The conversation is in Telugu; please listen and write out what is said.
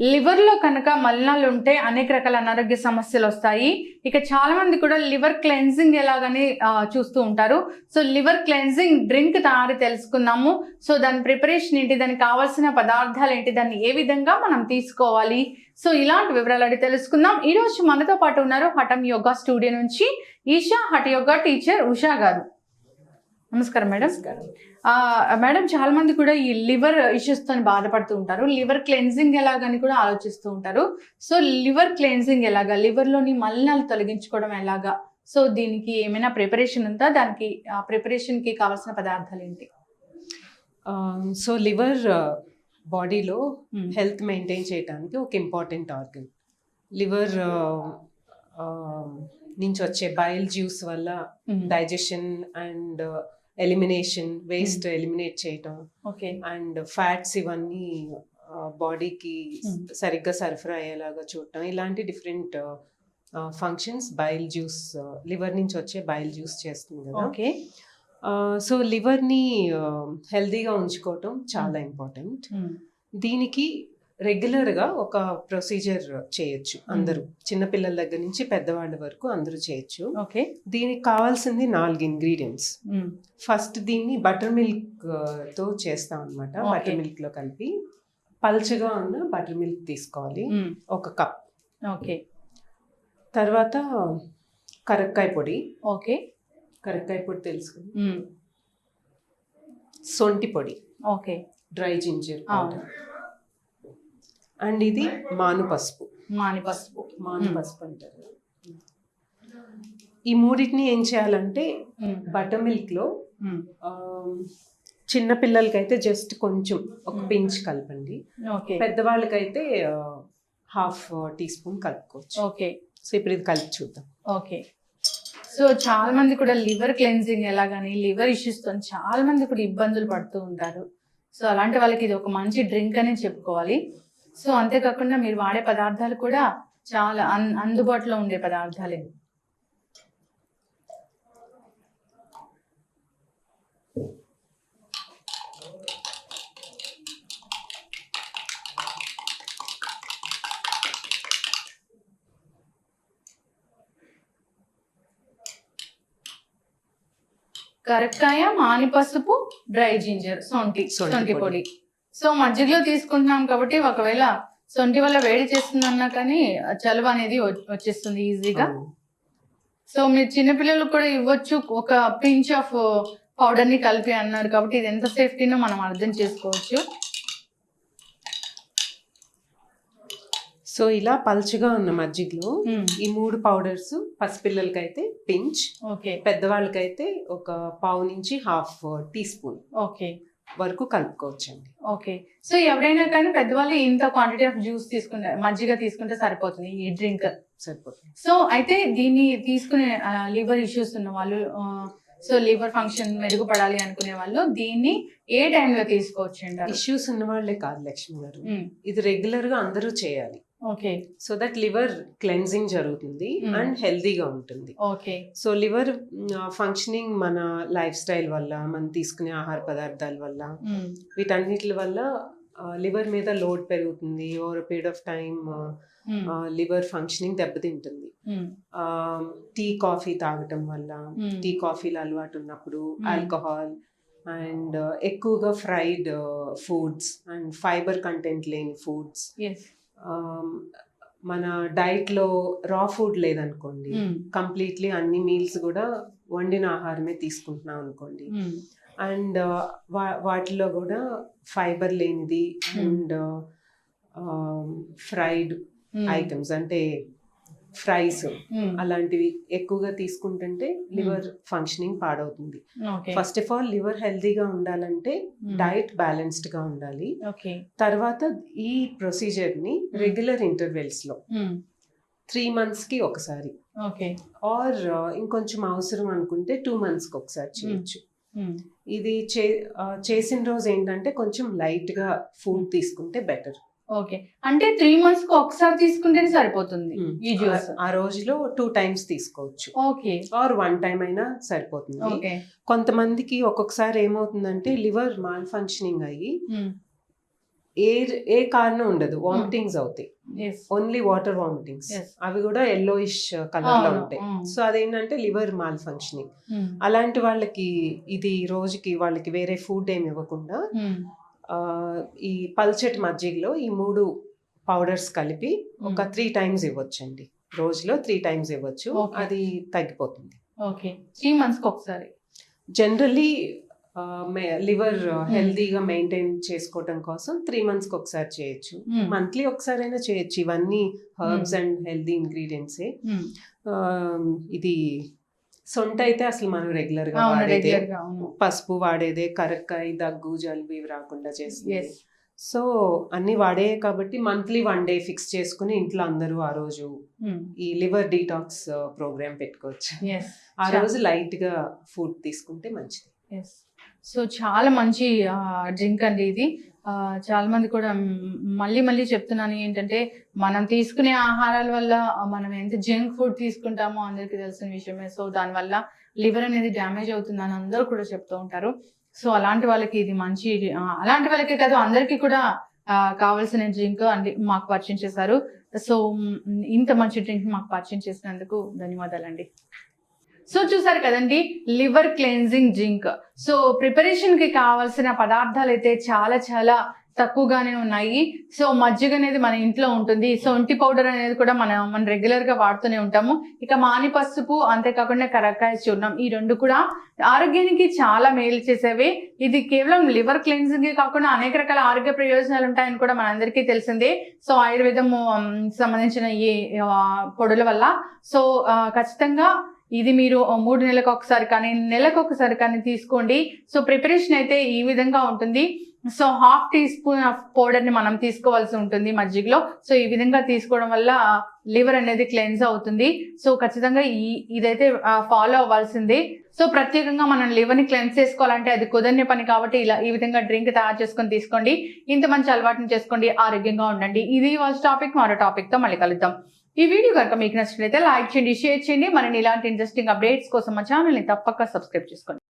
లివర్లో కనుక మలినాలు ఉంటే అనేక రకాల అనారోగ్య సమస్యలు వస్తాయి. ఇక చాలా మంది కూడా లివర్ క్లెన్జింగ్ ఎలాగని చూస్తూ ఉంటారు. సో లివర్ క్లెన్జింగ్ డ్రింక్ తయారీ తెలుసుకుందాము. సో దాని ప్రిపరేషన్ ఏంటి దానికి కావాల్సిన పదార్థాలు ఏంటి దాన్ని ఏ విధంగా మనం తీసుకోవాలి? సో ఇలాంటి వివరాలు అడిగి తెలుసుకుందాం. ఈరోజు మనతో పాటు ఉన్నారు హఠం యోగా స్టూడియో నుంచి ఈషా హఠ యోగా టీచర్ ఉషా గారు. నమస్కారం మేడం. మేడం చాలా మంది కూడా ఈ లివర్ ఇష్యూస్తో బాధపడుతూ ఉంటారు. లివర్ క్లెన్జింగ్ ఎలాగని కూడా ఆలోచిస్తూ ఉంటారు. సో లివర్ క్లెన్జింగ్ ఎలాగా? లివర్లోని మలినాలు తొలగించుకోవడం ఎలాగా? సో దీనికి ఏమైనా ప్రిపరేషన్ ఉందా? దానికి ఆ ప్రిపరేషన్కి కావాల్సిన పదార్థాలు ఏంటి? సో లివర్ బాడీలో. హెల్త్ మెయింటైన్ చేయడానికి ఒక ఇంపార్టెంట్ ఆర్గన్. లివర్ నుంచి వచ్చే బైల్ జ్యూస్ వల్ల. Digestion and elimination waste eliminate చేయటం. ఓకే అండ్ ఫ్యాట్స్ ఇవన్నీ బాడీకి Hmm. సరిగ్గా సరఫరా అయ్యేలాగా చూడటం. ఇలాంటి different functions bile juice liver నుంచి వచ్చే బైల్ జ్యూస్ చేస్తుంది కదా. ఓకే సో లివర్ని హెల్దీగా ఉంచుకోవటం చాలా ఇంపార్టెంట్ దీనికి రెగ్యులర్గా ఒక ప్రొసీజర్ చేయొచ్చు అందరూ. చిన్నపిల్లల దగ్గర నుంచి పెద్దవాళ్ళ వరకు అందరూ చేయొచ్చు. ఓకే. దీనికి కావాల్సింది నాలుగు ఇంగ్రీడియంట్స్. ఫస్ట్ దీన్ని బటర్ మిల్క్తో చేస్తాం అనమాట. బటర్ మిల్క్లో కలిపి పల్చగా ఉన్న బటర్ మిల్క్ తీసుకోవాలి. ఒక కప్. ఓకే. తర్వాత కరక్కాయ పొడి. ఓకే. కరక్కాయ పొడి తెలుసుకుని సొంటి పొడి. ఓకే. డ్రై జింజర్ అవును. అండ్ ఇది మాను పసుపు మాని పసుపు మాను. పసుపు అంటారు. ఈ మూడింటిని ఏం చేయాలంటే బటర్ మిల్క్లో చిన్న పిల్లలకైతే జస్ట్ కొంచెం ఒక. పించ్ కలపండి. ఓకే. పెద్దవాళ్ళకైతే హాఫ్ టీ స్పూన్ కలుపుకోవచ్చు. ఓకే. సో ఇప్పుడు ఇది కలిపి చూద్దాం. ఓకే. సో చాలా మంది కూడా లివర్ క్లెన్జింగ్ ఎలాగని లివర్ ఇష్యూస్తో చాలా మంది కూడా ఇబ్బందులు పడుతూ ఉంటారు. సో అలాంటి వాళ్ళకి ఇది ఒక మంచి డ్రింక్ అని చెప్పుకోవాలి. సో అంతేకాకుండా మీరు వాడే పదార్థాలు కూడా చాలా అందుబాటులో ఉండే పదార్థాలే కరక్కాయ మాని పసుపు డ్రై జింజర్ సొంటి సొంటి సొంటి పొడి. సో మజ్జిగలో తీసుకుంటున్నాం కాబట్టి ఒకవేళ సొంటి వల్ల వేడి చేస్తుందన్నా కానీ చలువ అనేది వచ్చేస్తుంది ఈజీగా. సో మీరు చిన్నపిల్లలకు కూడా ఇవ్వచ్చు. ఒక పించ్ ఆఫ్ పౌడర్ని కలిపి అన్నారు కాబట్టి ఇది ఎంత సేఫ్టీనో మనం అర్థం చేసుకోవచ్చు. సో ఇలా పల్చగా ఉన్న మజ్జిగలో ఈ మూడు పౌడర్స్ పసిపిల్లలకైతే పించ్ ఓకే. పెద్దవాళ్ళకైతే ఒక పావు నుంచి హాఫ్ టీ స్పూన్. ఓకే. వరకు కలుపుకోవచ్చండి. ఓకే. సో ఎవరైనా కానీ పెద్దవాళ్ళు ఇంత క్వాంటిటీ ఆఫ్ జ్యూస్ తీసుకుంటే మజ్జిగ తీసుకుంటే సరిపోతుంది ఈ డ్రింక్ సరిపోతుంది. సో అయితే దీన్ని తీసుకునే లివర్ ఇష్యూస్ ఉన్న వాళ్ళు సో లివర్ ఫంక్షన్ మెరుగుపడాలి అనుకునే వాళ్ళు దీన్ని ఏ టైంలో తీసుకోవచ్చు ఇష్యూస్ ఉన్న వాళ్ళే కాదు లక్ష్మి గారు. ఇది రెగ్యులర్గా అందరూ చేయాలి. Okay so that liver cleansing జరుగుతుంది Hmm. అండ్ హెల్దీగా ఉంటుంది ఓకే సో లివర్ ఫంక్షనింగ్ మన లైఫ్ స్టైల్ వల్ల మనం తీసుకునే ఆహార పదార్థాల వల్ల మ్మ్. వీటన్నిటి వల్ల లివర్ మీద లోడ్ పెరుగుతుంది over period of time hmm. Liver functioning దెబ్బతింటుంది. టీ కాఫీ తాగటం వల్ల Hmm. టీ కాఫీలు అలవాటు ఉన్నప్పుడు Hmm. ఆల్కహాల్ అండ్ ఎక్కువగా fried foods and fibre content లేని ఫుడ్స్. మన డైట్లో రా ఫుడ్ లేదనుకోండి. కంప్లీట్లీ అన్ని మీల్స్ కూడా వండిన ఆహారమే తీసుకుంటున్నాం అనుకోండి. అండ్ వాటిలో కూడా ఫైబర్ లేనిది. And fried. ఐటమ్స్ అంటే ఫ్రైస్ మ్మ్. అలాంటివి ఎక్కువగా తీసుకుంటుంటే లివర్ ఫంక్షనింగ్ పాడవుతుంది. ఫస్ట్ ఆఫ్ ఆల్ లివర్ హెల్తీగా ఉండాలంటే మ్మ్. డైట్ బ్యాలెన్స్డ్గా ఉండాలి. ఓకే తర్వాత ఈ ప్రొసీజర్ని రెగ్యులర్ ఇంటర్వెల్స్లో. త్రీ మంత్స్కి ఒకసారి ఓకే ఆర్ ఇంకొంచెం అవసరం అనుకుంటే టూ మంత్స్కి ఒకసారి చేయొచ్చు. ఇది ఆ, చేసిన రోజు ఏంటంటే కొంచెం లైట్గా ఫుడ్ తీసుకుంటే బెటర్ ఓకే. అంటే త్రీ మంత్స్కి ఒకసారి తీసుకుంటేనే సరిపోతుంది ఈ జ్యూస్. ఆ రోజులో టూ టైమ్స్ తీసుకోవచ్చు. ఓకే. ఆర్ వన్ టైం అయినా సరిపోతుంది. ఓకే. కొంతమందికి ఒక్కొక్కసారి ఏమవుతుందంటే లివర్ మాల్ ఫంక్షనింగ్ అయ్యి. ఏ ఏ కారణం ఉండదు. వామిటింగ్స్ అవుతాయి. Only water vomitings. అవి కూడా ఎల్లోయిష్ కలర్లో ఉంటాయి. సో అదేంటంటే లివర్ మాల్ ఫంక్షనింగ్ అలాంటి వాళ్ళకి ఇది రోజుకి వాళ్ళకి వేరే ఫుడ్ ఏమి ఇవ్వకుండా ఈ పల్చటి మజ్జిగలో ఈ మూడు పౌడర్స్ కలిపి ఒక. త్రీ టైమ్స్ ఇవ్వచ్చండి. రోజులో త్రీ టైమ్స్ ఇవ్వచ్చు. అది తగ్గిపోతుంది. ఓకే. త్రీ మంత్స్కి ఒకసారి. జనరల్లీ లివర్ హెల్దీగా మెయింటైన్ చేసుకోవటం కోసం త్రీ మంత్స్కి ఒకసారి చేయొచ్చు. మంత్లీ ఒకసారైనా చేయొచ్చు. ఇవన్నీ హర్బ్స్ అండ్ హెల్దీ ఇంగ్రీడియంట్సే. ఇది సొంట అయితే అసలు మనం రెగ్యులర్గా వాడేదే పసుపు వాడేదే కరక్కాయ దగ్గు జలుబు ఇవి రాకుండా చేస్తుంది సో అన్ని వాడే కాబట్టి మంత్లీ వన్ డే ఫిక్స్ చేసుకుని ఇంట్లో అందరూ ఆ రోజు ఈ లివర్ డీటాక్స్ ప్రోగ్రామ్ పెట్టుకోవచ్చు. ఆ రోజు లైట్గా ఫుడ్ తీసుకుంటే మంచిది. సో చాలా మంచి డ్రింక్ అండి ఇది. చాలా మంది కూడా మళ్ళీ మళ్ళీ చెప్తున్నాను ఏంటంటే మనం తీసుకునే ఆహారాల వల్ల మనం ఎంత జంక్ ఫుడ్ తీసుకుంటామో అందరికీ తెలిసిన విషయమే. సో దానివల్ల లివర్ అనేది డ్యామేజ్ అవుతుందని అందరూ కూడా చెప్తూ ఉంటారు. సో అలాంటి వాళ్ళకి ఇది మంచి అలాంటి వాళ్ళకి కాదు అందరికీ కూడా కావాల్సిన డ్రింక్ అండి మాకు పరిచయం చేశారు. సో ఇంత మంచి డ్రింక్ మాకు పరిచయం చేసినందుకు ధన్యవాదాలండి. సో చూసారు కదండి లివర్ క్లెన్జింగ్ జింక్. సో ప్రిపరేషన్కి కావాల్సిన పదార్థాలు అయితే చాలా చాలా తక్కువగానే ఉన్నాయి. సో మజ్జిగ అనేది మన ఇంట్లో ఉంటుంది. సో ఒంటి పౌడర్ అనేది కూడా మనం మనం రెగ్యులర్గా వాడుతూనే ఉంటాము. ఇక మాని పసుపు అంతేకాకుండా కరక్కాయ చూర్ణం ఈ రెండు కూడా ఆరోగ్యానికి చాలా మేలు చేసేవి. ఇది కేవలం లివర్ క్లెన్జింగ్ కాకుండా అనేక రకాల ఆరోగ్య ప్రయోజనాలు ఉంటాయని కూడా మనందరికీ తెలిసిందే. సో ఆయుర్వేదం సంబంధించిన ఈ పొడుల వల్ల. సో ఖచ్చితంగా ఇది మీరు మూడు నెలలకు ఒకసారి కానీ నెలకు ఒకసారి కానీ తీసుకోండి. సో ప్రిపరేషన్ అయితే ఈ విధంగా ఉంటుంది. So half teaspoon of పౌడర్ని మనం తీసుకోవాల్సి ఉంటుంది మజ్జిగలో. సో ఈ విధంగా తీసుకోవడం వల్ల లివర్ అనేది క్లెన్స్ అవుతుంది. సో ఖచ్చితంగా ఈ ఇదైతే ఫాలో అవ్వాల్సిందే. సో ప్రత్యేకంగా మనం లివర్ని క్లెన్స్ చేసుకోవాలంటే అది కుదరని పని కాబట్టి ఇలా ఈ విధంగా డ్రింక్ తయారు చేసుకొని తీసుకోండి. ఇంత మంచి అలవాటుని చేసుకోండి. ఆరోగ్యంగా ఉండండి. ఇది వాళ్ళ టాపిక్. మరో టాపిక్తో మళ్ళీ కలుద్దాం. ఈ వీడియో కనుక మీకు నచ్చినట్లయితే లైక్ చేయండి షేర్ చేయండి. మరిన్ని ఇలాంటి ఇంట్రెస్టింగ్ అప్డేట్స్ కోసం మా ఛానల్ని తప్పక సబ్స్క్రైబ్ చేసుకోండి.